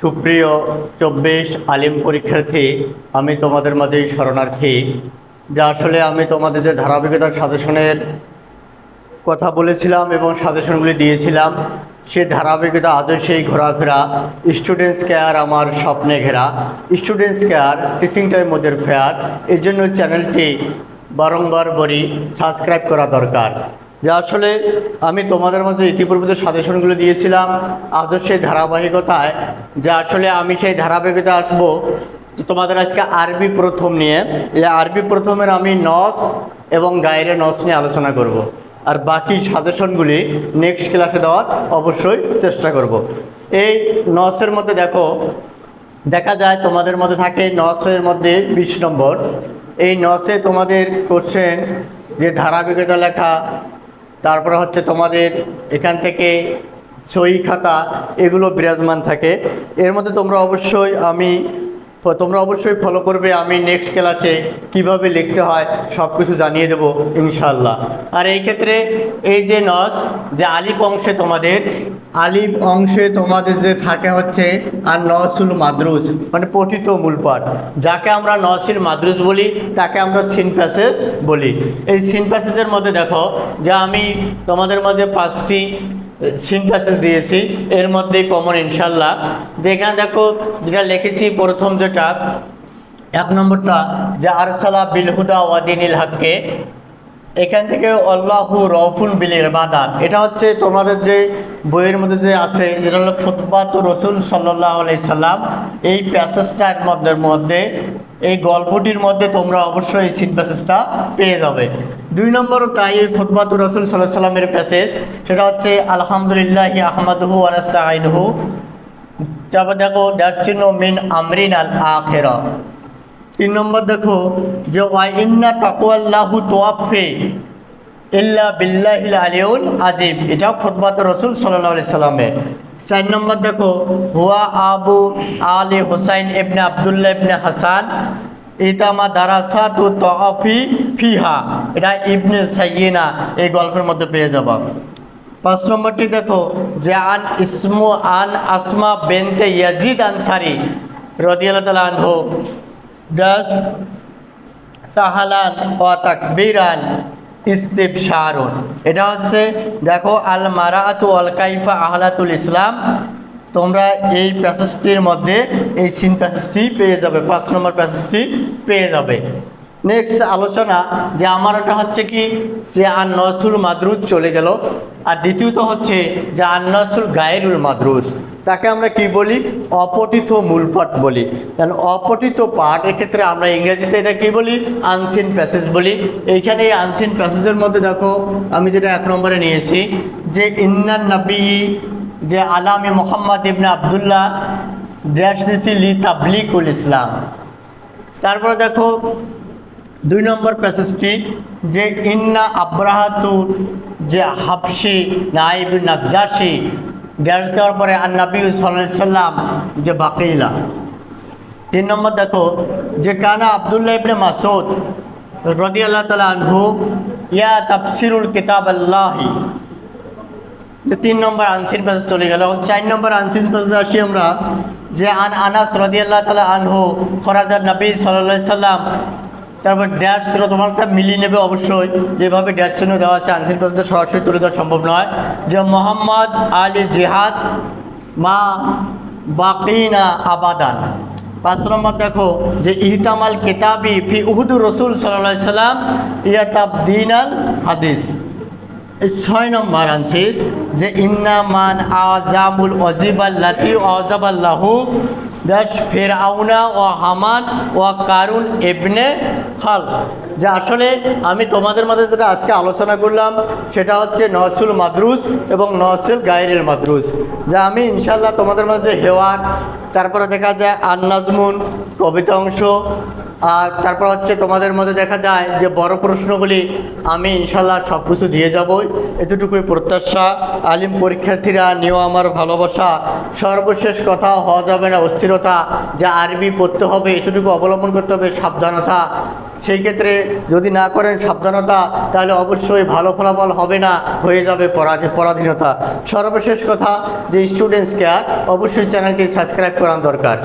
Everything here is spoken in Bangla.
সুপ্রিয় চব্বিশ আলিম পরীক্ষার্থী, আমি তোমাদের মাঝে শরণার্থী, যা আসলে আমি তোমাদের যে ধারাবাহিকতার সাজেশনের কথা বলেছিলাম এবং সাজেশনগুলি দিয়েছিলাম, সে ধারাবাহিকতা আজও সেই ঘোরাফেরা স্টুডেন্টস কেয়ার আমার স্বপ্নে ঘেরা স্টুডেন্টস কেয়ার টিচিং টাইম ওদের ফেয়ার এই জন্য চ্যানেলটি বারংবার বলি সাবস্ক্রাইব করা দরকার। যা আসলে আমি তোমাদের মধ্যে ইতিপূর্বে যে সাজেশনগুলো দিয়েছিলাম আজও সেই ধারাবাহিকতায়, যে আসলে আমি সেই ধারাবাহিকতা আসব তোমাদের আজকে আরবি প্রথম নিয়ে, এই আরবি প্রথমের আমি নস এবং গায়ের নস নিয়ে আলোচনা করব। আর বাকি সাজেশনগুলি নেক্সট ক্লাসে দেওয়ার অবশ্যই চেষ্টা করব। এই নসের মধ্যে দেখো, দেখা যায় তোমাদের মধ্যে থাকে নসের মধ্যে বিশ নম্বর এই নসে তোমাদের কোশ্চেন যে ধারাবাহিকতা লেখা তারপরে হচ্ছে তোমাদের এখান থেকে সই খাতা, এগুলো বিরাজমান থাকে। এর মধ্যে তোমরা অবশ্যই আমি তোমরা অবশ্যই ফলো করবে আমি নেক্সট ক্লাসে কীভাবে লিখতে হয় সব কিছু জানিয়ে দেবো ইনশাল্লাহ আর এই ক্ষেত্রে এই যে নস, যে আলিফ অংশে তোমাদের, আলিফ অংশে তোমাদের যে থাকে হচ্ছে আর নসুল মাদ্রুজ মানে পঠিত মূল পাঠ। যাকে আমরা নসিল মাদ্রুজ বলি, তাকে আমরা সিন প্যাসেজ বলি। এই সিন প্যাসেজের মধ্যে দেখো যে আমি তোমাদের মধ্যে পাঁচটি সিন প্যাসেজ দিয়েছি। এর মধ্যে কমন ইনশাল্লাহ যেখানে দেখো যেটা লিখেছি, প্রথম যেটা, এক নম্বরটা, যে আরসালা বিলহুদা ওয়াদিনিল হাক্কে। এখান থেকে আল্লাহু রফুল বিল ইবাদাত। এটা হচ্ছে তোমাদের যে বইয়ের মধ্যে যে আছে, যেটা হলো ফুটবাত রসুল সাল্লাহ আলাই সাল্লাম। এই প্যাসেজটার মধ্যে মধ্যে, এই গল্পটির মধ্যে তোমরা অবশ্যই এই সিট প্যাসেজটা পেয়ে যাবে। দুই নম্বর তাই এই ফুটবাত রসুল সাল্লাহ সাল্লামের প্যাসেজ, সেটা হচ্ছে, আলহামদুলিল্লাহ আহমদহু আনাস্তা আইনহু তারপর দেখো চিহ্ন মিন আমরিন আল আখেরা তিন নম্বর দেখো, যে ওয়াইন্না তাকুয়াল্লাহু তোয়াফে ইল্লা বিল্লাহিল আলিউল আজিম। এটাও খুতবাত রসুল সাল্লাহ আলি সাল্লামের। চার নম্বর দেখো, হুয়া আবু আলী হুসাইন ইবনে আবদুল্লাহ ইবনে হাসান, ইতামা দারাসা তু তফি ফিহা। এটা ইবনে সাইয়িনা, এই গল্পের মধ্যে পেয়ে যাবা। পাঁচ নম্বরটি দেখো, যে আন ইসমু আন আসমা বেনতে ইয়াজিদ আনসারি, রদিয়াল্লাহ তালা আনহু। দাস তাহালান ও তাকবিরান ইস্তিবশারুন এটা হচ্ছে, দেখো আল মারাতু আল কাইফা আহলাতুল ইসলাম। তোমরা এই প্যাসেজটির মধ্যে, এই সিন প্যাসেজটি পেয়ে যাবে, পাঁচ নম্বর প্যাসেজটি পেয়ে যাবে। নেক্সট আলোচনা, যে আমার এটা হচ্ছে কি? যে আর নসুল মাদ্রুজ চলে গেল। আর দ্বিতীয়ত হচ্ছে, যে আর নসুল গায়েরুল মাদ্রুজ। তাকে আমরা কি বলি? অপঠিত মূলপাঠ বলি। কারণ অপঠিত পাঠ এক্ষেত্রে আমরা ইংরেজিতে এটা কি বলি? আনসিন প্যাসেজ বলি। এইখানে এই আনসিন প্যাসেজের মধ্যে দেখো, আমি যেটা এক নম্বরে নিয়েছি, যে ইন্নান নবী, যে আলামে মোহাম্মদ ইবনে আবদুল্লাহ ড্যাশদিসি লি তাবলিকুল ইসলাম। তারপরে দেখো, দুই নম্বর প্যাসেজটি যে ইন্না আব্রাহাতু, যে হাফসি নাইব নাজ্জাসি ড্যাশ দেওয়ার পরে আন্নাবি সাল্লাহ সাল্লাম যে বাকিলা। তিন নম্বর দেখো, যে কানা আবদুল্লাহ ইবনে মাসুদ রদি আল্লাহ তালা আনহু, ইয়া তাফসিরুল কিতাব আল্লাহি তিন নম্বর আনসিন প্যাসেজ চলে গেল। চার নম্বর আনসিন প্যাসেজ আসি আমরা, যে আন আনাস রদি আল্লাহ তালা আনহু ফরাজার নবী সাল্লাম তারপর ড্যাশ তোমার একটা মিলিয়ে নেবে অবশ্যই। যেভাবে ড্যাশ চিহ্ন দেওয়া আছে আনসিন প্যাসেজে সরাসরি তুলে দেওয়া সম্ভব নয়। যে মোহাম্মদ আলী জিহাদ, মা বাকিনা আবাদান। পাঁচ নম্বর দেখো, যে ইহতামাল কিতাবি ফি উহুদুর রসুল সাল্লাহ সাল্লাম ইয়াতাব দিন আল হাদিস ছয় নম্বর আনছিস যে ইন্নামান আজামুল অজিবাল লাতি অজাবাল্লাহু দাস ফের আউনা ও হামান ও কারুন এবনে খাল। যে আসলে আমি তোমাদের মধ্যে যেটা আজকে আলোচনা করলাম, সেটা হচ্ছে নসুল মাদ্রুস এবং নসুল গায়েরের মাদ্রুস। যা আমি ইনশাল্লাহ তোমাদের মধ্যে হেওয়ার, তারপরে দেখা যায় আন্নাজমুন নাজমুন কবিতা অংশ আর তারপর হচ্ছে তোমাদের মধ্যে দেখা যায় যে বড় প্রশ্নগুলি আমি ইনশাল্লাহ সব কিছু দিয়ে যাবই এতটুকুই প্রত্যাশা। আলিম পরীক্ষার্থীরা নিয়েও আমার ভালোবাসা। সর্বশেষ কথা, হওয়া যাবে না অস্থিরতা। যে আরবি পড়তে হবে, এতটুকু অবলম্বন করতে হবে, সাবধানতা। সেই ক্ষেত্রে যদি না করেন সাবধানতা, তাহলে অবশ্যই ভালো ফলাফল হবে না, হয়ে যাবে পরাধী, পরাধীনতা। সর্বশেষ কথা, যে স্টুডেন্টস কেয়ার অবশ্যই চ্যানেলটি সাবস্ক্রাইব করার দরকার।